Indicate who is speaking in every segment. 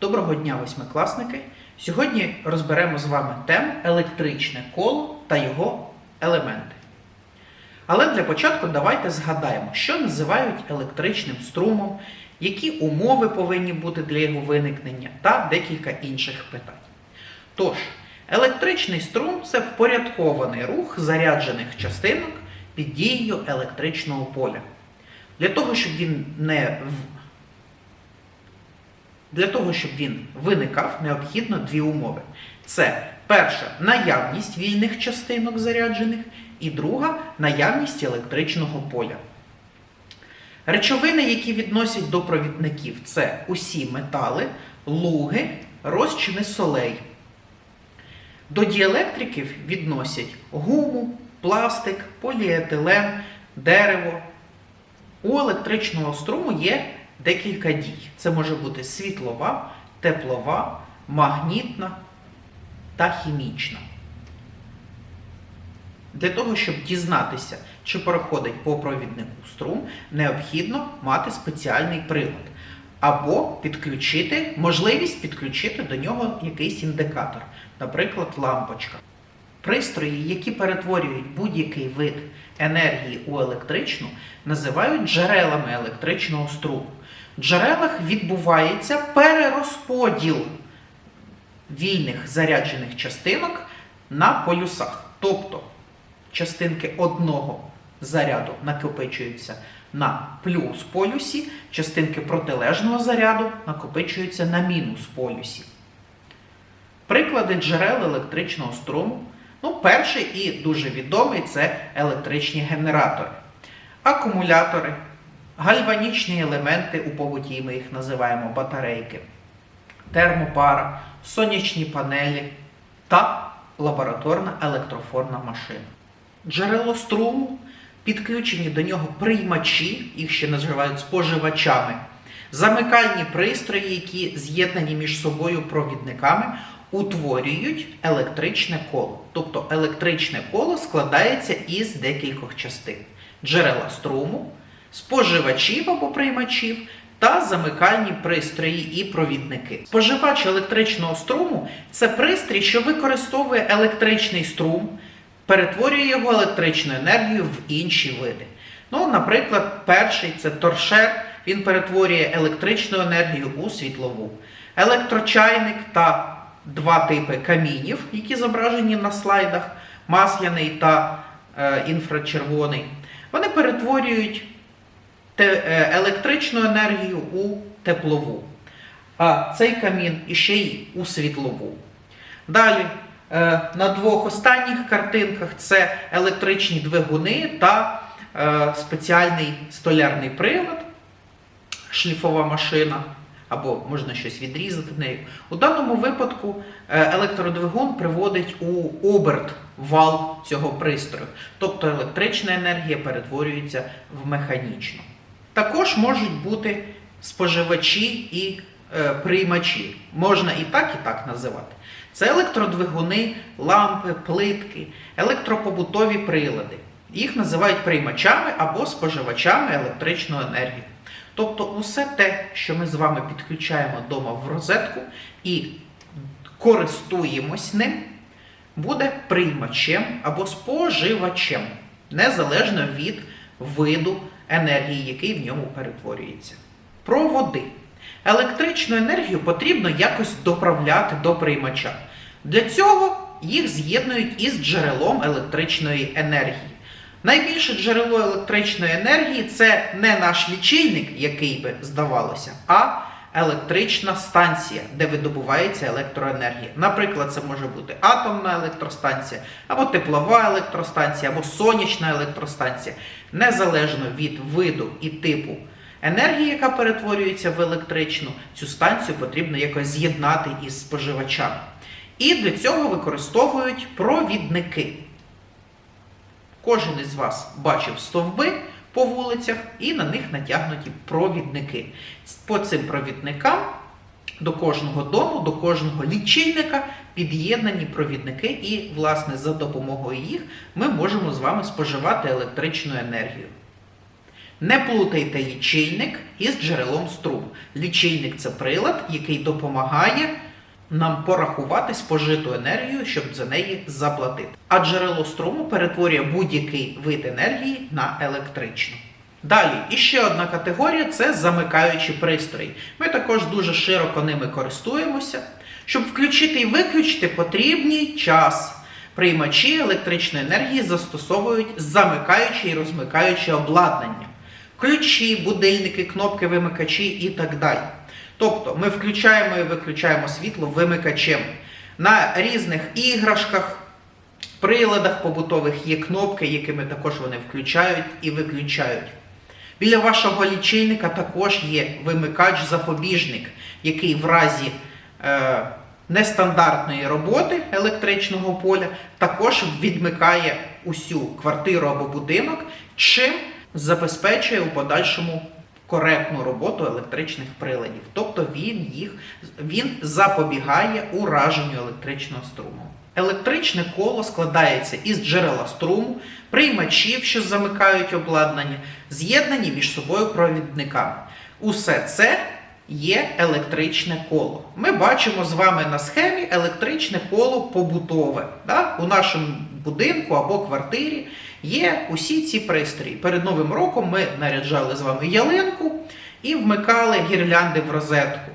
Speaker 1: Доброго дня, восьмикласники! Сьогодні розберемо з вами тему електричне коло та його елементи. Але для початку давайте згадаємо, що називають електричним струмом, які умови повинні бути для його виникнення та декілька інших питань. Тож, електричний струм це впорядкований рух заряджених частинок під дією електричного поля. Для того, щоб він не для того, щоб він виникав, необхідно дві умови. Це перша наявність вільних частинок заряджених, і друга наявність електричного поля. Речовини, які відносять до провідників, це усі метали, луги, розчини солей. До діелектриків відносять гуму, пластик, поліетилен, дерево. У електричного струму є декілька дій. Це може бути світлова, теплова, магнітна та хімічна. Для того, щоб дізнатися, чи проходить по провіднику струм, необхідно мати спеціальний прилад. Або підключити, можливість підключити до нього якийсь індикатор, наприклад, лампочка. Пристрої, які перетворюють будь-який вид енергії у електричну, називають джерелами електричного струму. Джерелах відбувається перерозподіл вільних заряджених частинок на полюсах. Тобто частинки одного заряду накопичуються на плюс полюсі, частинки протилежного заряду накопичуються на мінус полюсі. Приклади джерел електричного струму. Ну, перший і дуже відомий це електричні генератори, акумулятори, гальванічні елементи у побуті, ми їх називаємо батарейки, термопара, сонячні панелі та лабораторна електрофорна машина. Джерело струму, підключені до нього приймачі, їх ще називають споживачами, замикальні пристрої, які з'єднані між собою провідниками, утворюють електричне коло. Тобто електричне коло складається із декількох частин: джерела струму, споживачів або приймачів та замикальні пристрої і провідники. Споживач електричного струму це пристрій, що використовує електричний струм, перетворює його електричну енергію в інші види. Ну, наприклад, перший це торшер, він перетворює електричну енергію у світлову. Електрочайник та два типи камінів, які зображені на слайдах, масляний та е, інфрачервоний. Вони перетворюють електричну енергію у теплову. А цей камін іще й у світлову. Далі е, на двох останніх картинках це електричні двигуни та е, спеціальний столярний прилад, шліфова машина, або можна щось відрізати нею. У даному випадку е, електродвигун приводить у оберт вал цього пристрою, тобто електрична енергія перетворюється в механічну. Також можуть бути споживачі і е, приймачі. Можна і так, і так називати. Це електродвигуни, лампи, плитки, електропобутові прилади. Їх називають приймачами або споживачами електричної енергії. Тобто усе те, що ми з вами підключаємо вдома в розетку і користуємось ним, буде приймачем або споживачем, незалежно від виду енергії, який в ньому перетворюється. Проводи. Електричну енергію потрібно якось доправляти до приймача. Для цього їх з'єднують із джерелом електричної енергії. Найбільше джерело електричної енергії це не наш лічильник, який би здавалося, а електрична станція, де видобувається електроенергія. Наприклад, це може бути атомна електростанція, або теплова електростанція, або сонячна електростанція, незалежно від виду і типу енергії, яка перетворюється в електричну, цю станцію потрібно якось з'єднати із споживачами. І для цього використовують провідники. Кожен із вас бачив стовби по вулицях і на них натягнуті провідники. По цим провідникам до кожного дому, до кожного лічильника під'єднані провідники, і, власне, за допомогою їх ми можемо з вами споживати електричну енергію. Не плутайте лічильник із джерелом струму. Лічильник це прилад, який допомагає нам порахувати спожиту енергію, щоб за неї заплатити. А джерело струму перетворює будь-який вид енергії на електричну. Далі, іще одна категорія це замикаючі пристрої. Ми також дуже широко ними користуємося. Щоб включити і виключити потрібний час. Приймачі електричної енергії застосовують замикаюче і розмикаюче обладнання. Ключі, будильники, кнопки вимикачі і так далі. Тобто ми включаємо і виключаємо світло вимикачем. На різних іграшках, приладах побутових є кнопки, якими також вони включають і виключають. Біля вашого лічильника також є вимикач-запобіжник, який в разі е, нестандартної роботи електричного поля також відмикає усю квартиру або будинок, чим забезпечує у подальшому коректну роботу електричних приладів. Тобто він їх він запобігає ураженню електричного струму. Електричне коло складається із джерела струму, приймачів, що замикають обладнання, з'єднані між собою провідниками. Усе це є електричне коло. Ми бачимо з вами на схемі електричне коло побутове. Да? У нашому будинку або квартирі є усі ці пристрої. Перед Новим роком ми наряджали з вами ялинку і вмикали гірлянди в розетку.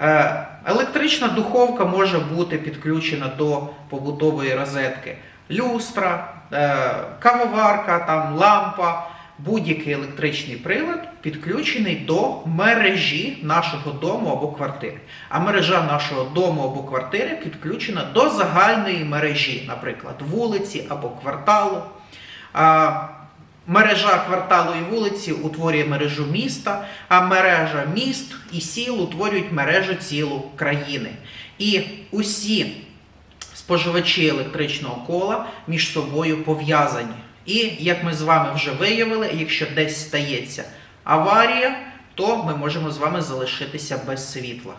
Speaker 1: Е, Електрична духовка може бути підключена до побутової розетки. Люстра, е, кавоварка, там, лампа, будь-який електричний прилад підключений до мережі нашого дому або квартири. А мережа нашого дому або квартири підключена до загальної мережі, наприклад, вулиці або кварталу. Мережа кварталу і вулиці утворює мережу міста, а мережа міст і сіл утворюють мережу цілу країни. І усі споживачі електричного кола між собою пов'язані. І як ми з вами вже виявили, якщо десь стається аварія, то ми можемо з вами залишитися без світла.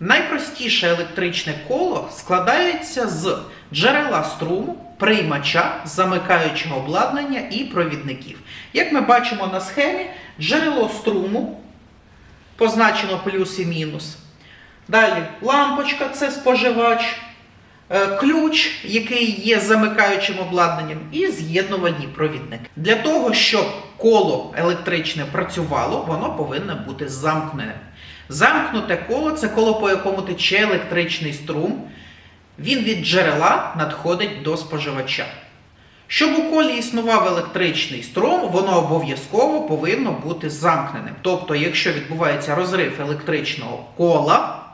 Speaker 1: Найпростіше електричне коло складається з джерела струму, приймача, замикаючого обладнання і провідників. Як ми бачимо на схемі, джерело струму позначено плюс і мінус. Далі лампочка це споживач, ключ, який є замикаючим обладнанням, і з'єднувальні провідники. Для того, щоб коло електричне працювало, воно повинно бути замкнене. Замкнуте коло це коло, по якому тече електричний струм. Він від джерела надходить до споживача. Щоб у колі існував електричний струм, воно обов'язково повинно бути замкненим. Тобто, якщо відбувається розрив електричного кола,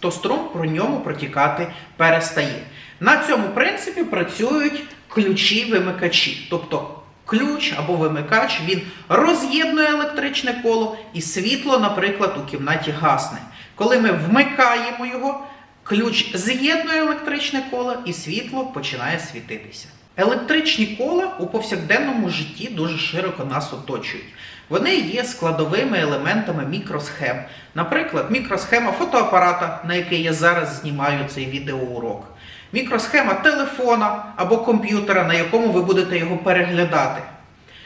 Speaker 1: то струм про ньому протікати перестає. На цьому принципі працюють ключі-вимикачі. Тобто ключ або вимикач він роз'єднує електричне коло і світло, наприклад, у кімнаті гасне. Коли ми вмикаємо його, ключ з'єднує електричне коло і світло починає світитися. Електричні кола у повсякденному житті дуже широко нас оточують. Вони є складовими елементами мікросхем. Наприклад, мікросхема фотоапарата, на який я зараз знімаю цей відеоурок. Мікросхема телефона або комп'ютера, на якому ви будете його переглядати.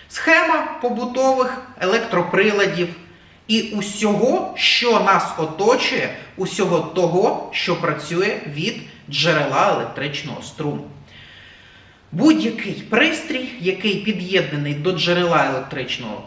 Speaker 1: Схема побутових електроприладів і усього, що нас оточує, усього того, що працює від джерела електричного струму. Будь-який пристрій, який під'єднаний до джерела електричного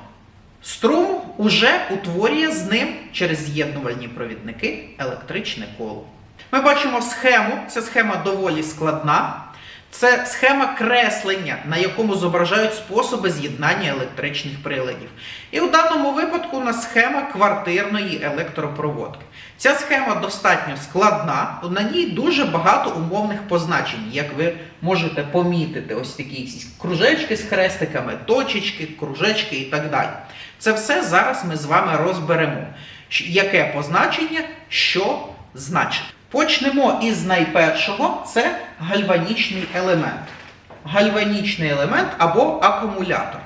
Speaker 1: струму, уже утворює з ним через з'єднувальні провідники електричне коло. Ми бачимо схему, ця схема доволі складна. Це схема креслення, на якому зображають способи з'єднання електричних приладів. І у даному випадку у нас схема квартирної електропроводки. Ця схема достатньо складна, на ній дуже багато умовних позначень, як ви можете помітити, ось такі кружечки з хрестиками, точечки, кружечки і так далі. Це все зараз ми з вами розберемо. Яке позначення, що значить. Почнемо із найпершого це гальванічний елемент. Гальванічний елемент або акумулятор.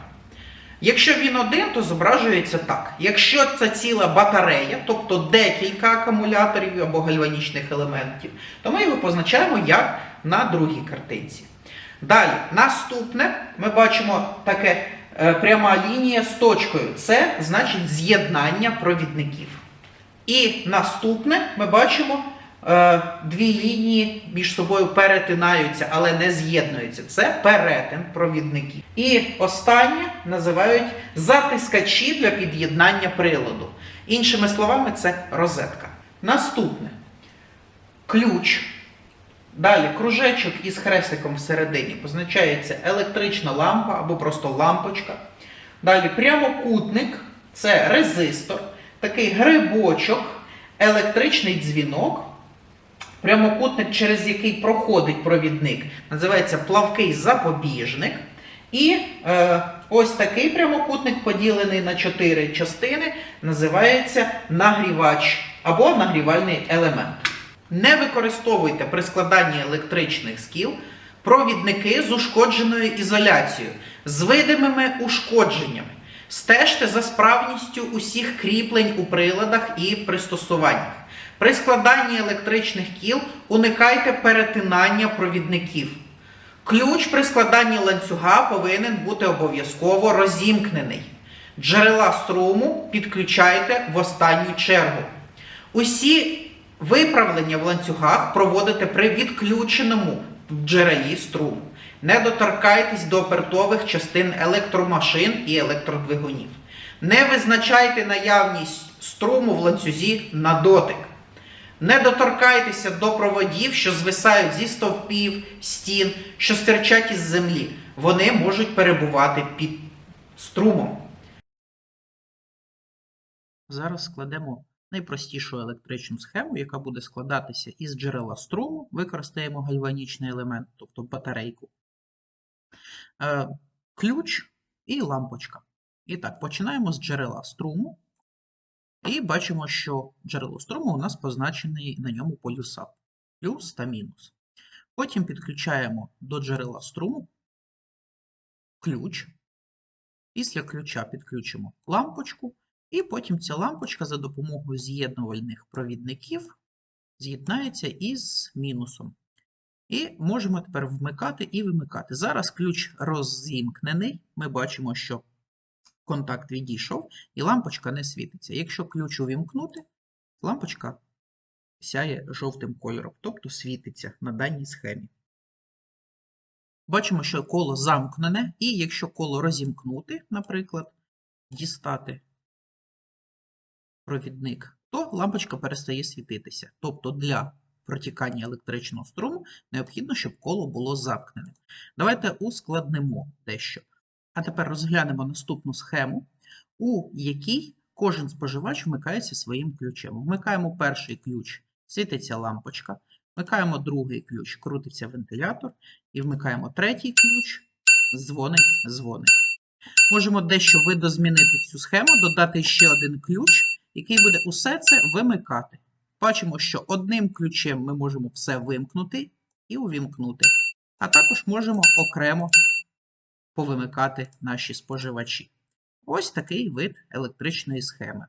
Speaker 1: Якщо він один, то зображується так. Якщо це ціла батарея, тобто декілька акумуляторів або гальванічних елементів, то ми його позначаємо як на другій картинці. Далі, наступне, ми бачимо таке е, пряма лінія з точкою. Це значить з'єднання провідників. І наступне ми бачимо дві лінії між собою перетинаються, але не з'єднуються. Це перетин провідників. І останнє називають затискачі для під'єднання приладу. Іншими словами, це розетка. Наступне ключ. Далі кружечок із хрестиком всередині позначається електрична лампа або просто лампочка. Далі прямокутник це резистор, такий грибочок, електричний дзвінок. Прямокутник, через який проходить провідник, називається плавкий запобіжник. І е, ось такий прямокутник, поділений на чотири частини, називається нагрівач або нагрівальний елемент. Не використовуйте при складанні електричних скіл провідники з ушкодженою ізоляцією, з видимими ушкодженнями. Стежте за справністю усіх кріплень у приладах і пристосуваннях. При складанні електричних кіл уникайте перетинання провідників. Ключ при складанні ланцюга повинен бути обов'язково розімкнений. Джерела струму підключайте в останню чергу. Усі виправлення в ланцюгах проводите при відключеному джерелі струму. Не доторкайтесь до опертових частин електромашин і електродвигунів. Не визначайте наявність струму в ланцюзі на дотик. Не доторкайтеся до проводів, що звисають зі стовпів, стін, що стирчать із землі. Вони можуть перебувати під струмом. Зараз складемо найпростішу електричну схему, яка буде складатися із джерела струму. Використаємо гальванічний елемент, тобто батарейку, ключ і лампочка. І так, починаємо з джерела струму. І бачимо, що джерело струму у нас позначений на ньому полюса плюс та мінус. Потім підключаємо до джерела струму ключ. Після ключа підключимо лампочку, і потім ця лампочка за допомогою з'єднувальних провідників з'єднається із мінусом. І можемо тепер вмикати і вимикати. Зараз ключ розімкнений. Ми бачимо, що контакт відійшов, і лампочка не світиться. Якщо ключ увімкнути, лампочка сяє жовтим кольором, тобто світиться на даній схемі. Бачимо, що коло замкнене, і якщо коло розімкнути, наприклад, дістати провідник, то лампочка перестає світитися. Тобто для протікання електричного струму необхідно, щоб коло було замкнене. Давайте ускладнимо дещо. А тепер розглянемо наступну схему, у якій кожен споживач вмикається своїм ключем. Вмикаємо перший ключ, світиться лампочка. Вмикаємо другий ключ, крутиться вентилятор. І вмикаємо третій ключ, дзвонить дзвоник. Можемо дещо видозмінити цю схему, додати ще один ключ, який буде усе це вимикати. Бачимо, що одним ключем ми можемо все вимкнути і увімкнути. А також можемо окремо повимикати наші споживачі. Ось такий вид електричної схеми.